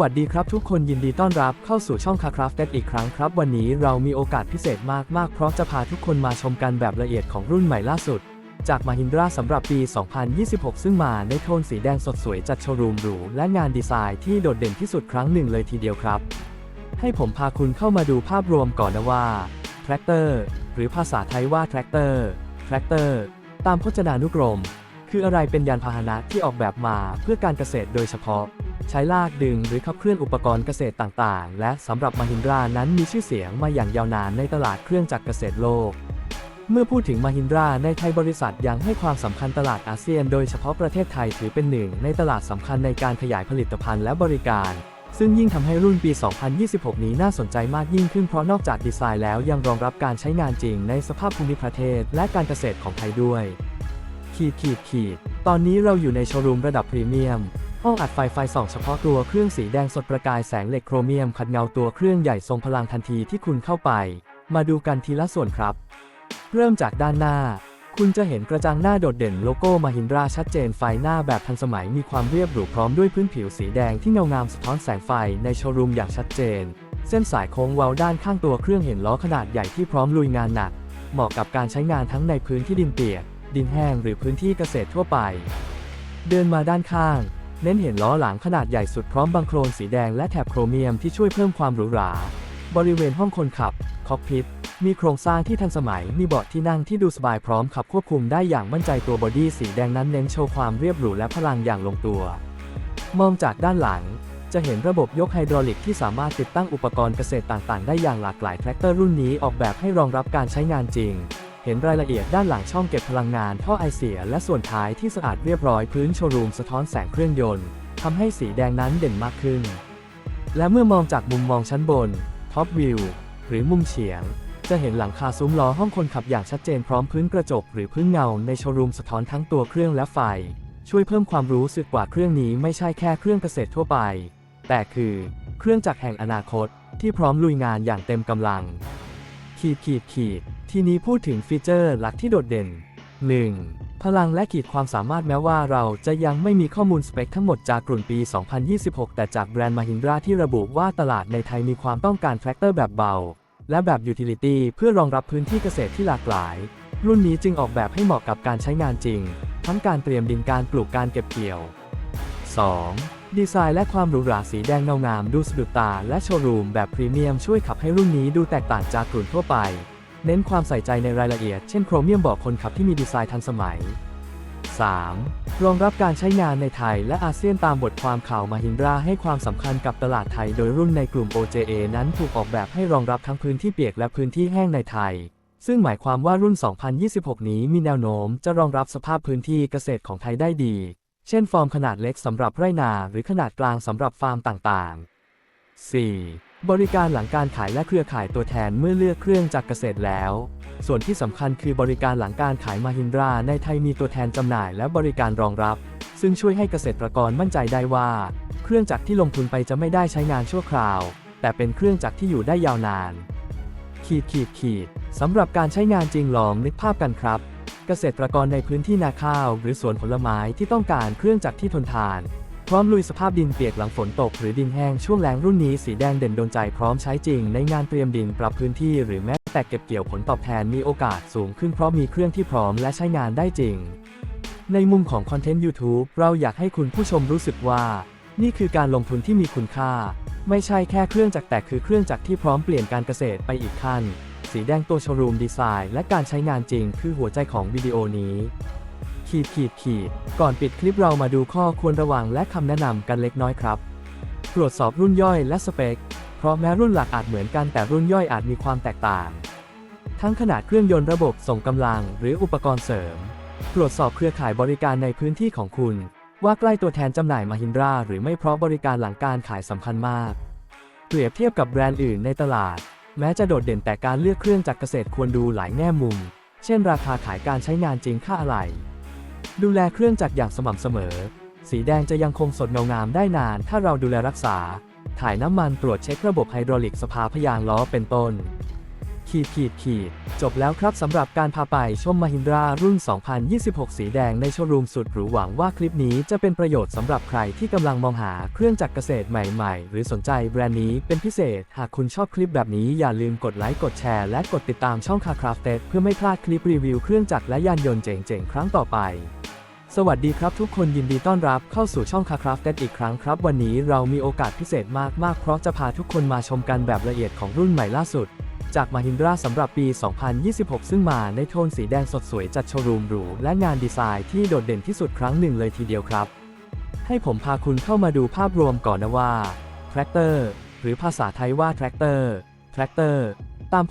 วัสดีครับทุกคนยินดีต้อนรับเข้าสู่ช่องคาคราฟต์อีกครั้งครับ วันนี้เรามีโอกาสพิเศษมากๆ เพราะจะพาทุกคนมาชมกันแบบละเอียดของรุ่นใหม่ล่าสุด จากมาฮินดราสำหรับปี 2026 ซึ่งมาในโทนสีแดงสดสวยจัดโชว์รูมหรูและงานดีไซน์ที่โดดเด่นที่สุดครั้งหนึ่งเลยทีเดียวครับ ให้ผมพาคุณเข้ามาดูภาพรวมก่อนนะว่าแทรกเตอร์หรือภาษาไทยว่าแทรกเตอร์แทรกเตอร์ตามพจนานุกรม คืออะไรเป็นยานพาหนะที่ออกแบบมาเพื่อการเกษตรโดยเฉพาะ ใช้ลากดึงหรือขับเคลื่อนอุปกรณ์เกษตรต่างๆ และสำหรับมาฮินดรานั้นมีชื่อเสียงมาอย่างยาวนานในตลาดเครื่องจักรเกษตรโลก เมื่อพูดถึงมาฮินดราในไทยบริษัทยังให้ความสำคัญตลาดอาเซียน โดยเฉพาะประเทศไทยถือเป็นหนึ่งในตลาดสำคัญในการขยายผลิตภัณฑ์และบริการซึ่งยิ่งทำให้รุ่นปี 2026 นี้น่าสนใจมากยิ่งขึ้นเพราะนอกจากดีไซน์แล้วยังรองรับการใช้งานจริงในสภาพภูมิประเทศและการเกษตรของไทยด้วย ขีดขีดขีด ตอนนี้เราอยู่ในโชว์รูมระดับพรีเมียม ห้องอัดไฟไฟส่องเฉพาะตัวเครื่องสีแดงสดประกายแสงเหล็กโครเมียมขัดเงาตัวเครื่องใหญ่ทรงพลังทันทีที่คุณเข้าไป มาดูกันทีละส่วนครับ เริ่มจากด้านหน้า คุณจะเห็นกระจังหน้าโดดเด่นโลโก้มาฮินราชัดเจนไฟหน้าแบบทันสมัยมีความเรียบหรูพร้อมด้วยพื้นผิวสีแดงที่เงางามสะท้อนแสงไฟในโชว์รูมอย่างชัดเจน เส้นสายโค้งเว้าด้านข้างตัวเครื่องเห็นล้อขนาดใหญ่ที่พร้อมลุยงานหนัก เหมาะกับการใช้งานทั้งในพื้นที่ดินเปียกดินแห้งหรือพื้นที่เกษตรทั่วไป เดินมาด้านข้าง เน้นเห็นล้อหลังขนาดใหญ่สุดพร้อมบังโครนสีแดงและแถบโครเมียมที่ช่วยเพิ่มความหรูหรา บริเวณห้องคนขับ คอกพิท มีโครงสร้างที่ทันสมัย มีเบาะที่นั่งที่ดูสบายพร้อมขับควบคุมได้อย่างมั่นใจตัวบอดี้สีแดงนั้นเน้นโชว์ความเรียบหรูและพลังอย่างลงตัว มองจากด้านหลัง จะเห็นระบบยกไฮดรอลิกที่สามารถติดตั้งอุปกรณ์เกษตรต่างๆ ได้อย่างหลากหลายแทรกเตอร์รุ่นนี้ออกแบบให้รองรับการใช้งานจริง เห็นรายละเอียดด้านหลังช่องเก็บพลังงานท่อไอเสีย และส่วนท้ายที่สะอาดเรียบร้อยพื้นโชว์รูมสะท้อนแสงเครื่องยนต์ทำให้สีแดงนั้นเด่นมากขึ้น และเมื่อมองจากมุมมองชั้นบนท็อปวิวหรือมุมเฉียง จะเห็นหลังคาซุ้มล้อห้องคนขับอย่างชัดเจนพร้อมพื้นกระจกหรือพื้นเงาในโชว์รูมสะท้อนทั้งตัวเครื่องและไฟ ช่วยเพิ่มความรู้สึกว่าเครื่องนี้ไม่ใช่แค่เครื่องเกษตรทั่วไป แต่คือเครื่องจักรแห่งอนาคตที่พร้อมลุยงานอย่างเต็มกำลัง ขีดขีดขีด ทีนี้พูดถึงฟีเจอร์หลักที่โดดเด่น 1. พลังและขีดความสามารถแม้ว่าเราจะยังไม่มีข้อมูลสเปคทั้งหมดจากกลุ่มปี 2026 แต่จากแบรนด์มาฮินดราที่ระบุว่าตลาดในไทยมีความต้องการแทรกเตอร์แบบเบา และแบบยูทิลิตี้เพื่อรองรับพื้นที่เกษตรที่หลากหลาย รุ่นนี้จึงออกแบบให้เหมาะกับการใช้งานจริง ทั้งการเตรียมดินการปลูกการเก็บเกี่ยว 2. ดีไซน์และความหรูหราสีแดงเงางามดูสะดุดตาและโชว์รูมแบบพรีเมียมช่วยขับให้รุ่นนี้ดูแตกต่างจากกลุ่มทั่วไป เน้นความใส่ใจในรายละเอียด เช่นโครเมียมเบอกคนขับที่มีดีไซน์ทันสมัย 3. รองรับการใช้งานในไทยและอาเซียนตามบทความข่าวมาฮินราให้ความสำคัญกับตลาดไทย โดยรุ่นในกลุ่ม OJA นั้นถูกออกแบบให้รองรับทั้งพื้นที่เปียกและพื้นที่แห้งในไทย ซึ่งหมายความว่ารุ่น 2026 นี้มีแนวโน้มจะรองรับสภาพพื้นที่เกษตรของไทยได้ดี เช่นฟอร์มขนาดเล็กสำหรับไร่นา หรือขนาดกลางสำหรับฟาร์มต่างๆ 4. บริการหลังการขายและเครือข่ายตัวแทนเมื่อเลือกเครื่องจากเกษตรแล้ว ส่วนที่สำคัญคือบริการหลังการขายมาฮินดราในไทยมีตัวแทนจำหน่ายและบริการรองรับ ซึ่งช่วยให้เกษตรกรมั่นใจได้ว่า เครื่องจักรที่ลงทุนไปจะไม่ได้ใช้งานชั่วคราว แต่เป็นเครื่องจักรที่อยู่ได้ยาวนาน ขีดขีดขีดสำหรับการใช้งานจริงลองนึกภาพกันครับ เกษตรกรในพื้นที่นาข้าว หรือสวนผลไม้ที่ต้องการเครื่องจักรที่ทนทาน พร้อมลุยสภาพดินเปียกหลังฝนตกหรือดินแห้งช่วงแล้งรุ่นนี้สีแดงเด่นโดนใจพร้อมใช้จริงในงานเตรียมดินปรับพื้นที่หรือแม้แต่เก็บเกี่ยวผลตอบแทนมีโอกาสสูงขึ้นเพราะมีเครื่องที่พร้อมและใช้งานได้จริง ในมุมของคอนเทนต์ YouTube เราอยากให้คุณผู้ชมรู้สึกว่า นี่คือการลงทุนที่มีคุณค่า ไม่ใช่แค่เครื่องจักรแต่คือเครื่องจักรที่พร้อมเปลี่ยนการเกษตรไปอีกขั้น สีแดงตัวโชว์รูมดีไซน์และการใช้งานจริง คือหัวใจของวิดีโอนี้ ขีดขีดขีดก่อนปิดคลิปเรามาดูข้อควรระวังและคำแนะนำกันเล็กน้อยครับ ตรวจสอบรุ่นย่อยและสเปค เพราะแม้รุ่นหลักอาจเหมือนกันแต่รุ่นย่อยอาจมีความแตกต่าง ทั้งขนาดเครื่องยนต์ระบบส่งกำลังหรืออุปกรณ์เสริม ตรวจสอบเครือข่ายบริการในพื้นที่ของคุณ ว่าใกล้ตัวแทนจำหน่ายมาฮินดราหรือไม่เพราะบริการหลังการขายสำคัญมาก เปรียบเทียบกับแบรนด์อื่นในตลาด แม้จะโดดเด่นแต่การเลือกเครื่องจากเกษตรควรดูหลายแง่มุมเช่นราคาขายการใช้งานจริงค่าอะไหล่ ดูแลเครื่องจักรอย่างสม่ำเสมอ สีแดงจะยังคงสดเงางามได้นาน ถ้าเราดูแลรักษา ถ่ายน้ำมันตรวจเช็คระบบไฮดรอลิกสภาพยางล้อเป็นต้น ขีดขีดขีดจบแล้วครับสำหรับการพาไปชม Mahindra รุ่น 2026 สีแดงในโชว์รูมสุดหรูหวังว่าคลิปนี้จะเป็นประโยชน์สำหรับใครที่กำลังมองหาเครื่องจักรเกษตรใหม่ๆ หรือสนใจแบรนด์นี้เป็นพิเศษ หากคุณชอบคลิปแบบนี้อย่าลืมกดไลค์กดแชร์และกดติดตามช่อง Car Crafted เพื่อไม่พลาดคลิปรีวิวเครื่องจักรและยานยนต์เจ๋งๆ ครั้งต่อไปสวัสดีครับทุกคนยินดีต้อนรับเข้าสู่ช่อง Car Crafted อีกครั้งครับ วันนี้เรามีโอกาสพิเศษมากๆ เพราะจะพาทุกคนมาชมกันแบบละเอียดของรุ่นใหม่ล่าสุด จาก Mahindra สำหรับปี 2026 ซึ่งมาในโทนสีแดงสดสวยจัดโชว์รูมหรู และงานดีไซน์ที่โดดเด่นที่สุดครั้งหนึ่งเลยทีเดียวครับ ให้ผมพาคุณเข้ามาดูภาพรวมก่อนนะว่า แทรกเตอร์ หรือภาษาไทยว่าแทรกเตอร์ แทรกเตอร์ ตาม